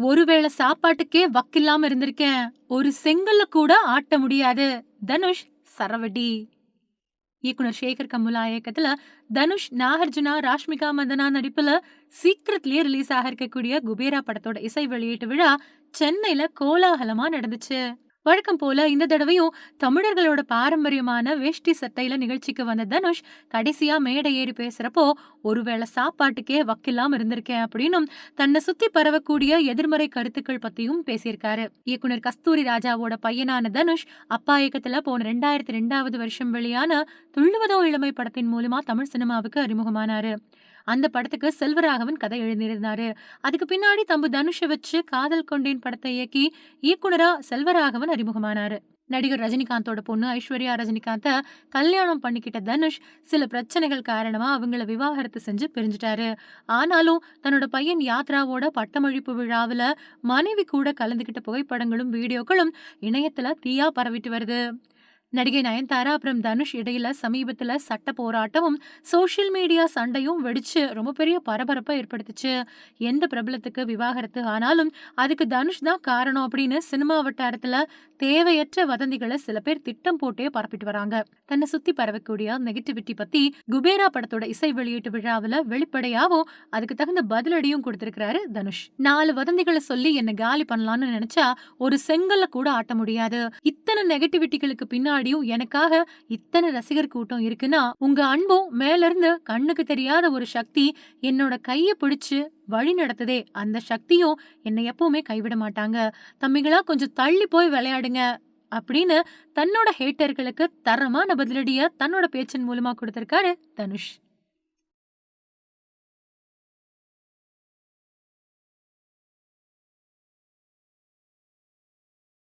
ஒருவேளை சாப்பாட்டுக்கே வக்கில்லாம இருந்திருக்கேன். ஒரு செங்கல்ல கூட ஆட்ட முடியாது. தனுஷ் சரவடி. இயக்குனர் சேகர் கமுலா இயக்கத்துல தனுஷ் நாகார்ஜுனா ராஷ்மிகா மந்தனா நடிப்புல சீக்கிரத்திலேயே ரிலீஸ் ஆக இருக்கக்கூடிய குபேரா படத்தோட இசை வெளியீட்டு விழா சென்னையில கோலாகலமா நடந்துச்சு. வழக்கம் போல இந்த தடவையும் தமிழர்களோட பாரம்பரியமான வேஷ்டி சட்டையில நிகழ்ச்சிக்கு வந்த தனுஷ் கடைசியா மேடை ஏறி பேசுறப்போ ஒருவேளை சாப்பாட்டுக்கே வக்கில்லாம இருந்திருக்கேன் அப்படின்னும் தன்னை சுத்தி பரவக்கூடிய எதிர்மறை கருத்துக்கள் பத்தியும் பேசியிருக்காரு. இயக்குனர் கஸ்தூரி ராஜாவோட பையனான தனுஷ் அப்பா இயக்கத்துல போன ரெண்டாயிரத்தி ரெண்டாவது வருஷம் வெளியான துள்ளுவதோ இளமை படத்தின் மூலமா தமிழ் சினிமாவுக்கு அறிமுகமானாரு. அந்த படத்துக்கு செல்வராகவன் கதை எழுதியிருந்தாரு. அதுக்கு பின்னாடி தம்பு தனுஷை வச்சு காதல் கொண்டேன் படத்தை இயக்கி இயக்குனரா செல்வராகவன் அறிமுகமானாரு. நடிகர் ரஜினிகாந்தோட பொண்ணு ஐஸ்வர்யா ரஜினிகாந்தை கல்யாணம் பண்ணிக்கிட்ட தனுஷ் சில பிரச்சனைகள் காரணமா அவங்கள விவாகரத்து செஞ்சு பிரிஞ்சுட்டாரு. ஆனாலும் தன்னோட பையன் யாத்ராவோட பட்டமளிப்பு விழாவில் மனைவி கூட கலந்துகிட்ட புகைப்படங்களும் வீடியோக்களும் இணையத்துல தீயா பரவிட்டு வருது. நடிகை நயன்தாரா அப்புறம் தனுஷ் இடையில சமீபத்துல சட்ட போராட்டமும் சோசியல் மீடியா சண்டையும் வெடிச்சு ரொம்ப பெரிய பரபரப்பை ஏற்படுத்துச்சு. எந்த பிரபலத்துக்கு விவாகரத்து ஆனாலும் அதுக்கு தனுஷ் தான் காரணம் அப்படின்னு சினிமா வட்டாரத்துல தேவையற்ற வதந்திகளை சில பேர் திட்டம் போட்டே பரப்பிட்டு வராங்க. தன்னை சுத்தி பரவக்கூடிய நெகட்டிவிட்டி பத்தி குபேரா படத்தோட இசை வெளியீட்டு விழாவுல வெளிப்படையாவும் அதுக்கு தகுந்த பதிலடியும் கொடுத்திருக்கிறாரு தனுஷ். நாலு வதந்திகளை சொல்லி என்ன காலி பண்ணலாம்னு நினைச்சா ஒரு செங்கல்ல கூட ஆட்ட முடியாது. இத்தனை நெகட்டிவிட்டிகளுக்கு முன்னாடியும் எனக்காக இத்தனை ரசிகர் கூட்டம் இருக்குன்னா உங்க அன்பும் மேல இருந்து கண்ணுக்கு தெரியாத ஒரு சக்தி என்னோட கைய பிடிச்சு வழி நடத்துதே அந்த சக்தியும் என்னை எப்பவுமே கைவிட மாட்டாங்க. தம்பிகளா கொஞ்சம் தள்ளி போய் விளையாடுங்க அப்படின்னு தன்னோட ஹேட்டர்களுக்கு தரமான பதிலடிய தன்னோட பேச்சின் மூலமா கொடுத்திருக்காரு தனுஷ்.